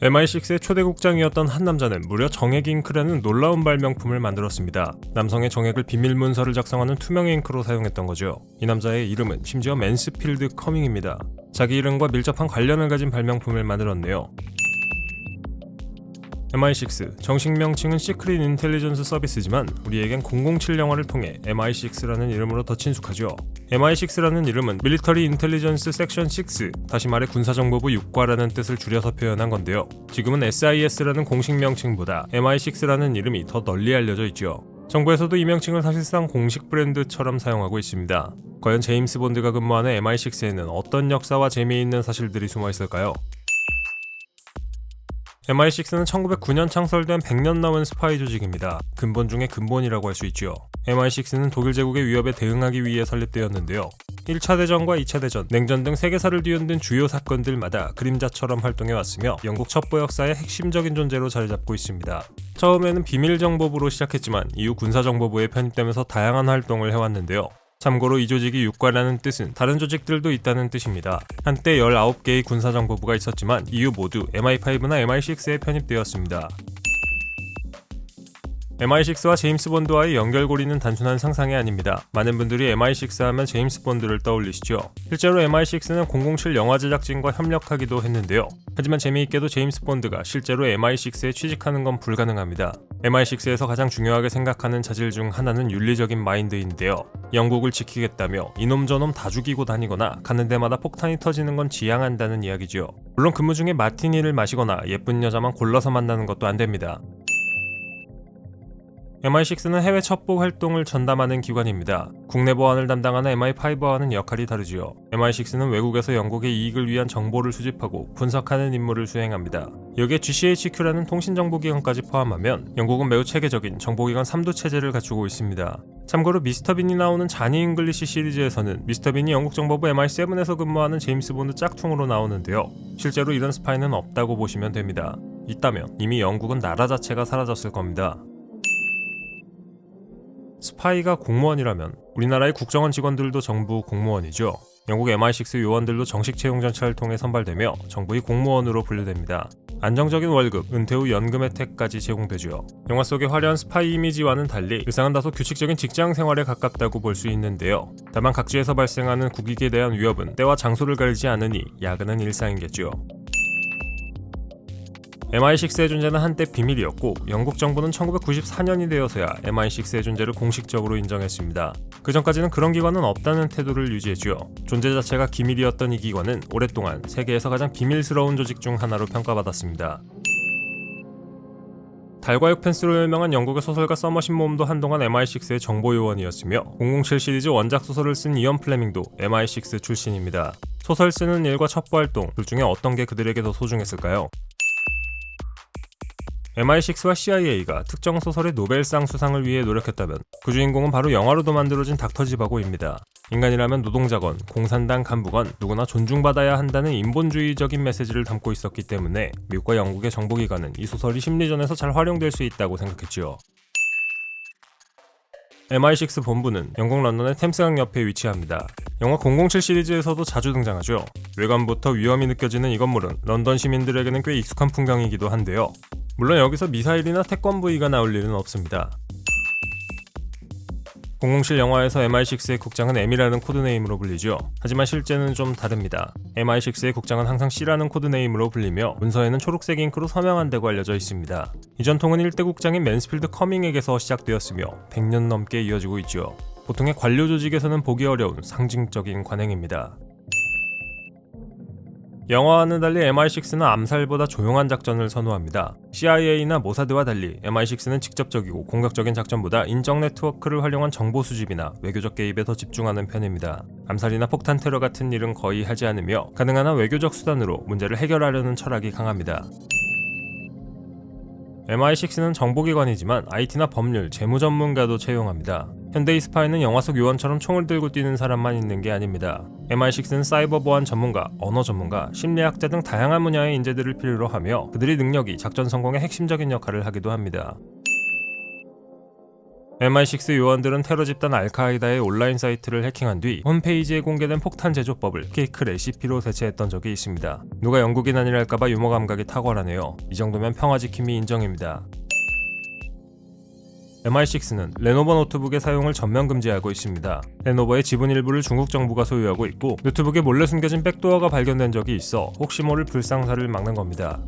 MI6의 초대 국장이었던 한 남자는 무려 정액 잉크라는 놀라운 발명품을 만들었습니다. 남성의 정액을 비밀 문서를 작성하는 투명 잉크로 사용했던 거죠. 이 남자의 이름은 심지어 맨스필드 커밍입니다. 자기 이름과 밀접한 관련을 가진 발명품을 만들었네요. MI6 정식 명칭은 시크릿 인텔리전스 서비스지만 우리에겐 007 영화를 통해 MI6라는 이름으로 더 친숙하죠. MI6라는 이름은 밀리터리 인텔리전스 섹션 6, 다시 말해 군사정보부 6과라는 뜻을 줄여서 표현한 건데요. 지금은 SIS라는 공식 명칭보다 MI6라는 이름이 더 널리 알려져 있죠. 정부에서도 이 명칭을 사실상 공식 브랜드처럼 사용하고 있습니다. 과연 제임스 본드가 근무하는 MI6에는 어떤 역사와 재미있는 사실들이 숨어 있을까요? MI6는 1909년 창설된 100년 넘은 스파이 조직입니다. 근본 중의 근본이라고 할 수 있죠. MI6는 독일 제국의 위협에 대응하기 위해 설립되었는데요. 1차 대전과 2차 대전, 냉전 등 세계사를 뒤흔든 주요 사건들마다 그림자처럼 활동해 왔으며 영국 첩보 역사의 핵심적인 존재로 자리 잡고 있습니다. 처음에는 비밀 정보부로 시작했지만 이후 군사 정보부에 편입되면서 다양한 활동을 해왔는데요. 참고로 이 조직이 육과라는 뜻은 다른 조직들도 있다는 뜻입니다. 한때 19개의 군사정보부가 있었지만 이후 모두 MI5나 MI6에 편입되었습니다. MI6와 제임스 본드와의 연결고리는 단순한 상상이 아닙니다. 많은 분들이 MI6 하면 제임스 본드를 떠올리시죠. 실제로 MI6는 007 영화 제작진과 협력하기도 했는데요. 하지만 재미있게도 제임스 본드가 실제로 MI6에 취직하는 건 불가능합니다. MI6에서 가장 중요하게 생각하는 자질 중 하나는 윤리적인 마인드인데요. 영국을 지키겠다며 이놈 저놈 다 죽이고 다니거나 가는 데마다 폭탄이 터지는 건 지향한다는 이야기죠. 물론 근무 중에 마티니를 마시거나 예쁜 여자만 골라서 만나는 것도 안 됩니다. MI6는 해외 첩보 활동을 전담하는 기관입니다. 국내 보안을 담당하는 MI5와는 역할이 다르지요. MI6는 외국에서 영국의 이익을 위한 정보를 수집하고 분석하는 임무를 수행합니다. 여기에 GCHQ라는 통신정보기관까지 포함하면 영국은 매우 체계적인 정보기관 3도 체제를 갖추고 있습니다. 참고로 미스터 빈이 나오는 자니 잉글리시 시리즈에서는 미스터 빈이 영국 정보부 MI7에서 근무하는 제임스 본드 짝퉁으로 나오는데요. 실제로 이런 스파이는 없다고 보시면 됩니다. 있다면 이미 영국은 나라 자체가 사라졌을 겁니다. 스파이가 공무원이라면 우리나라의 국정원 직원들도 정부 공무원이죠. 영국 MI6 요원들도 정식 채용 절차를 통해 선발되며 정부의 공무원으로 분류됩니다. 안정적인 월급, 은퇴 후 연금 혜택까지 제공되죠. 영화 속의 화려한 스파이 이미지와는 달리 일상은 다소 규칙적인 직장 생활에 가깝다고 볼 수 있는데요. 다만 각지에서 발생하는 국익에 대한 위협은 때와 장소를 가리지 않으니 야근은 일상이겠죠. MI6의 존재는 한때 비밀이었고 영국 정부는 1994년이 되어서야 MI6의 존재를 공식적으로 인정했습니다. 그 전까지는 그런 기관은 없다는 태도를 유지했죠. 존재 자체가 기밀이었던 이 기관은 오랫동안 세계에서 가장 비밀스러운 조직 중 하나로 평가받았습니다. 달과 육펜스로 유명한 영국의 소설가 서머신 모험도 한동안 MI6의 정보 요원이었으며 007 시리즈 원작 소설을 쓴 이언 플레밍도 MI6 출신입니다. 소설 쓰는 일과 첩보 활동 둘 중에 어떤 게 그들에게 더 소중했을까요? MI6와 CIA가 특정 소설의 노벨상 수상을 위해 노력했다면 그 주인공은 바로 영화로도 만들어진 닥터 지바고입니다. 인간이라면 노동자건 공산당 간부건 누구나 존중받아야 한다는 인본주의적인 메시지를 담고 있었기 때문에 미국과 영국의 정보기관은 이 소설이 심리전에서 잘 활용될 수 있다고 생각했지요. MI6 본부는 영국 런던의 템스강 옆에 위치합니다. 영화 007 시리즈에서도 자주 등장하죠. 외관부터 위험이 느껴지는 이 건물은 런던 시민들에게는 꽤 익숙한 풍경이기도 한데요. 물론 여기서 미사일이나 태권브이가 나올 일은 없습니다. 007 영화에서 MI6의 국장은 M이라는 코드네임으로 불리죠. 하지만 실제는 좀 다릅니다. MI6의 국장은 항상 C라는 코드네임으로 불리며 문서에는 초록색 잉크로 서명한다고 알려져 있습니다. 이 전통은 1대 국장인 맨스필드 커밍에게서 시작되었으며 100년 넘게 이어지고 있죠. 보통의 관료 조직에서는 보기 어려운 상징적인 관행입니다. 영화와는 달리 MI6는 암살보다 조용한 작전을 선호합니다. CIA나 모사드와 달리 MI6는 직접적이고 공격적인 작전보다 인적 네트워크를 활용한 정보 수집이나 외교적 개입에 더 집중하는 편입니다. 암살이나 폭탄 테러 같은 일은 거의 하지 않으며 가능한 한 외교적 수단으로 문제를 해결하려는 철학이 강합니다. MI6는 정보기관이지만 IT나 법률, 재무 전문가도 채용합니다. 현대의 스파이는 영화 속 요원처럼 총을 들고 뛰는 사람만 있는 게 아닙니다. MI6는 사이버 보안 전문가, 언어 전문가, 심리학자 등 다양한 분야의 인재들을 필요로 하며 그들의 능력이 작전 성공의 핵심적인 역할을 하기도 합니다. MI6 요원들은 테러 집단 알카이다의 온라인 사이트를 해킹한 뒤 홈페이지에 공개된 폭탄 제조법을 케이크 레시피로 대체했던 적이 있습니다. 누가 영국인 아니랄까봐 유머 감각이 탁월하네요. 이 정도면 평화 지킴이 인정입니다. MI6는 레노버 노트북의 사용을 전면 금지하고 있습니다. 레노버의 지분 일부를 중국 정부가 소유하고 있고 노트북에 몰래 숨겨진 백도어가 발견된 적이 있어 혹시 모를 불상사를 막는 겁니다.